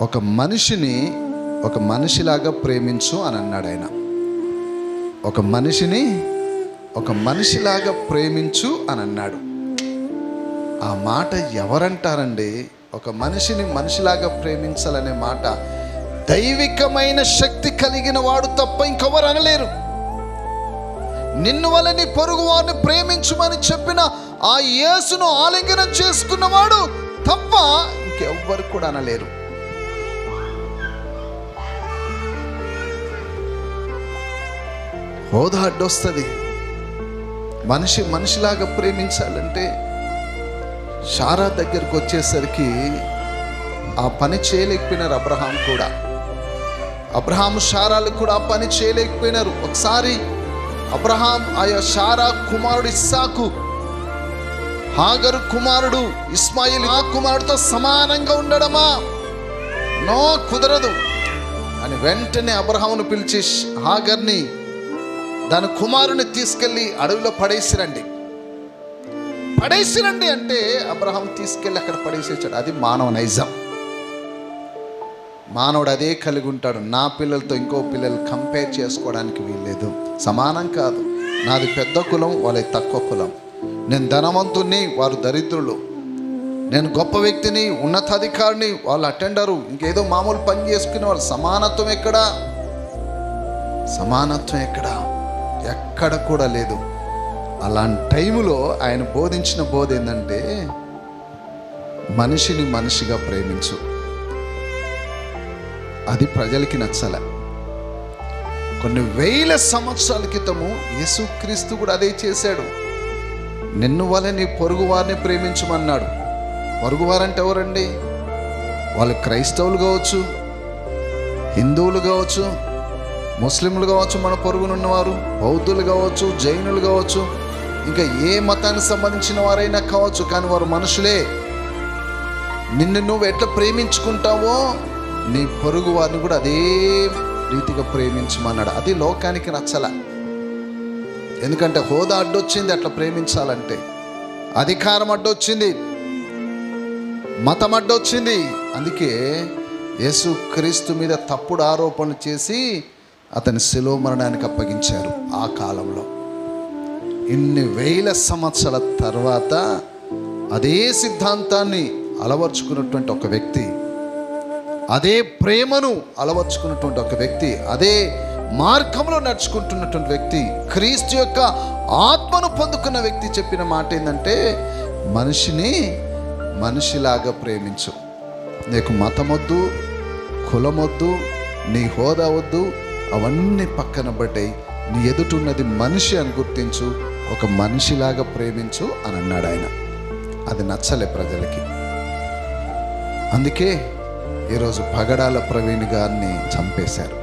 ఒక మనిషిని ఒక మనిషిలాగా ప్రేమించు అని అన్నాడు ఆయన. ఒక మనిషిని ఒక మనిషిలాగా ప్రేమించు అని అన్నాడు. ఆ మాట ఎవరంటారండి? ఒక మనిషిని మనిషిలాగా ప్రేమించాలనే మాట దైవికమైన శక్తి కలిగిన వాడు తప్ప ఇంకెవరు అనలేరు. నిన్ను వల్ల నీ పొరుగు వారిని ప్రేమించుమని చెప్పిన ఆ యేసును ఆలింగనం చేసుకున్నవాడు తప్ప ఇంకెవ్వరు కూడా అనలేరు. హోదా అడ్డొస్తుంది. మనిషి మనిషిలాగా ప్రేమించాలంటే షారా దగ్గరకు వచ్చేసరికి ఆ పని చేయలేకపోయినారు అబ్రహాం కూడా. అబ్రహాం షారాలు కూడా ఆ పని చేయలేకపోయినారు. ఒకసారి అబ్రహాం ఆయా షారా కుమారుడు ఇస్సాకు హాగరు కుమారుడు ఇస్మాయిల్ ఆ కుమారుడితో సమానంగా ఉండడమా? నో కుదరదు. అని వెంటనే అబ్రహామును పిలిచి హాగర్ని దాని కుమారుని తీసుకెళ్ళి అడవిలో పడేసిరండి. పడేసిరండి అంటే అబ్రహాం తీసుకెళ్ళి అక్కడ పడేసేసాడు. అది మానవ నైజం మానవుడు అదే కలిగి ఉంటాడు. నా పిల్లలతో ఇంకో పిల్లలు కంపేర్ చేసుకోవడానికి వీల్లేదు. సమానం కాదు. నాది పెద్ద కులం వాళ్ళది తక్కువ కులం. నేను ధనవంతుణ్ణి వారు దరిద్రులు. నేను గొప్ప వ్యక్తిని ఉన్నతాధికారిని వాళ్ళు అటెండరు. ఇంకేదో మామూలు పని చేసుకునే వాళ్ళు. సమానత్వం ఎక్కడా? సమానత్వం ఎక్కడా? ఎక్కడ కూడా లేదు. అలాంటి టైములో ఆయన బోధించిన బోధ ఏంటంటే మనిషిని మనిషిగా ప్రేమించు. అది ప్రజలకి నచ్చల. కొన్ని వేల సంవత్సరాల క్రితము యేసుక్రీస్తు కూడా అదే చేశాడు. నిన్ను వల్ల నీ పొరుగు వారిని ప్రేమించమన్నాడు. పొరుగువారంటే ఎవరండి? వాళ్ళు క్రైస్తవులు కావచ్చు హిందువులు కావచ్చు ముస్లింలు కావచ్చు మన పొరుగునున్నవారు బౌద్ధులు కావచ్చు జైనులు కావచ్చు ఇంకా ఏ మతానికి సంబంధించిన వారైనా కావచ్చు కానీ వారు మనుషులే. నిన్ను నువ్వు ఎట్లా ప్రేమించుకుంటావో నీ పొరుగు వారిని కూడా అదే రీతిగా ప్రేమించమన్నాడు. అది లోకానికి నచ్చల. ఎందుకంటే హోదా అడ్డొచ్చింది అట్లా ప్రేమించాలంటే. అధికారం అడ్డొచ్చింది. మతం అడ్డొచ్చింది. అందుకే యేసు క్రీస్తు మీద తప్పుడు ఆరోపణలు చేసి అతని శిలో మరణానికి అప్పగించారు ఆ కాలంలో. ఇన్ని వేల సంవత్సరాల తర్వాత అదే సిద్ధాంతాన్ని అలవర్చుకున్నటువంటి ఒక వ్యక్తి అదే ప్రేమను అలవర్చుకున్నటువంటి ఒక వ్యక్తి అదే మార్గంలో నడుచుకుంటున్నటువంటి వ్యక్తి క్రీస్తు యొక్క ఆత్మను పొందుకున్న వ్యక్తి చెప్పిన మాట ఏంటంటే మనిషిని మనిషిలాగా ప్రేమించు. నీకు మతమొద్దు కులమొద్దు నీ హోదా వద్దు అవన్నీ పక్కన బట్టాయి నీ ఎదుటున్నది మనిషి అని గుర్తించు ఒక మనిషిలాగా ప్రేమించు అని అన్నాడు ఆయన. అది నచ్చలే ప్రజలకి. అందుకే ఈరోజు పగడాల ప్రవీణ్ గారిని చంపేశారు.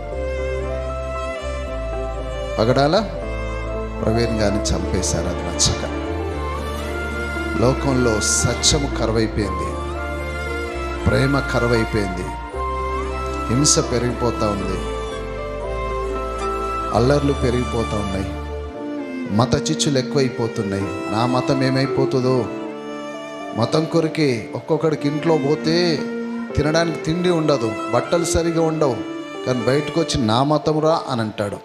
పగడాల ప్రవీణ్ గారిని చంపేశారు అది నచ్చక. లోకంలో సత్యము కరువైపోయింది. ప్రేమ కరువైపోయింది. హింస పెరిగిపోతూ ఉంది. అల్లర్లు పెరిగిపోతూ ఉన్నాయి. మత చిచ్చులు ఎక్కువైపోతున్నాయి. నా మతం ఏమైపోతుందో? మతం కొరికే ఒక్కొక్కడికి ఇంట్లో పోతే తినడానికి తిండి ఉండదు బట్టలు సరిగా ఉండవు. కానీ బయటకు వచ్చి నా మతం రా అని అంటాడు.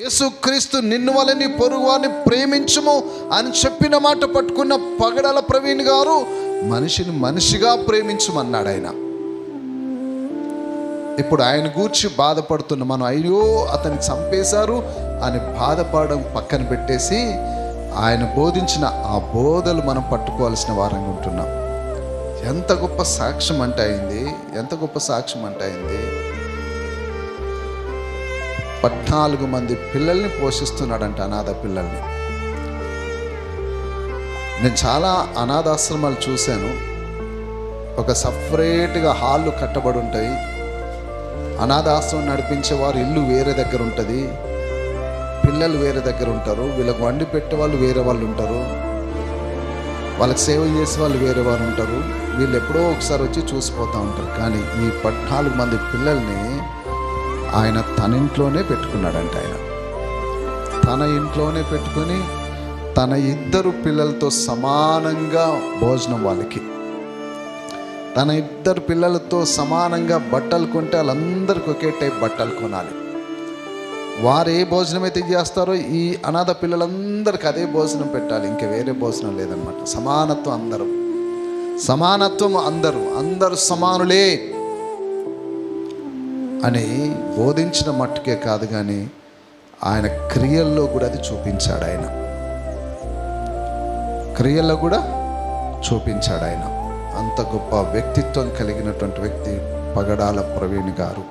యేసుక్రీస్తు నిన్ను వలని నీ పొరుగు ప్రేమించము అని చెప్పిన మాట పట్టుకున్న పగడల ప్రవీణ్ గారు మనిషిని మనిషిగా ప్రేమించమన్నాడు ఆయన ఇప్పుడు ఆయన గూర్చి బాధపడుతున్న మనం అయ్యో అతన్ని చంపేశారు అని బాధపడడం పక్కన పెట్టేసి ఆయన బోధించిన ఆ బోధలు మనం పట్టుకోవాల్సిన వారంగా ఉంటున్నాం. ఎంత గొప్ప సాక్ష్యం అంటే అయింది ఎంత గొప్ప సాక్ష్యం అంటే అయింది. పద్నాలుగు మంది పిల్లల్ని పోషిస్తున్నాడంట అనాథ పిల్లల్ని. నేను చాలా అనాథాశ్రమాలు చూశాను. ఒక సపరేట్గా హాళ్ళు కట్టబడి ఉంటాయి. అనాథాశ్రమం నడిపించేవారు ఇల్లు వేరే దగ్గర ఉంటుంది. పిల్లలు వేరే దగ్గర ఉంటారు. వీళ్ళకి వండి పెట్టే వాళ్ళు వేరే వాళ్ళు ఉంటారు. వాళ్ళకి సేవ చేసే వాళ్ళు వేరే వారు ఉంటారు. వీళ్ళు ఎప్పుడో ఒకసారి వచ్చి చూసిపోతూ ఉంటారు. కానీ ఈ పద్నాలుగు మంది పిల్లల్ని ఆయన తన ఇంట్లోనే పెట్టుకున్నాడంట ఆయన. తన ఇంట్లోనే పెట్టుకొని తన ఇద్దరు పిల్లలతో సమానంగా భోజనం వాళ్ళకి. తన ఇద్దరు పిల్లలతో సమానంగా బట్టలు కొంటే వాళ్ళందరికీ ఒకే టైప్ బట్టలు కొనాలి. వారు ఏ భోజనం అయితే చేస్తారో ఈ అనాథ పిల్లలందరికీ అదే భోజనం పెట్టాలి. ఇంకా వేరే భోజనం లేదనమాట సమానత్వం అందరూ. సమానత్వం అందరూ. అందరూ సమానులే అని బోధించిన మట్టుకే కాదు కానీ ఆయన క్రియల్లో కూడా అది చూపించాడు ఆయన. క్రియల్లో కూడా చూపించాడు ఆయన. అంత గొప్ప వ్యక్తిత్వం కలిగినటువంటి వ్యక్తి పగడాల ప్రవీణ్ గారు.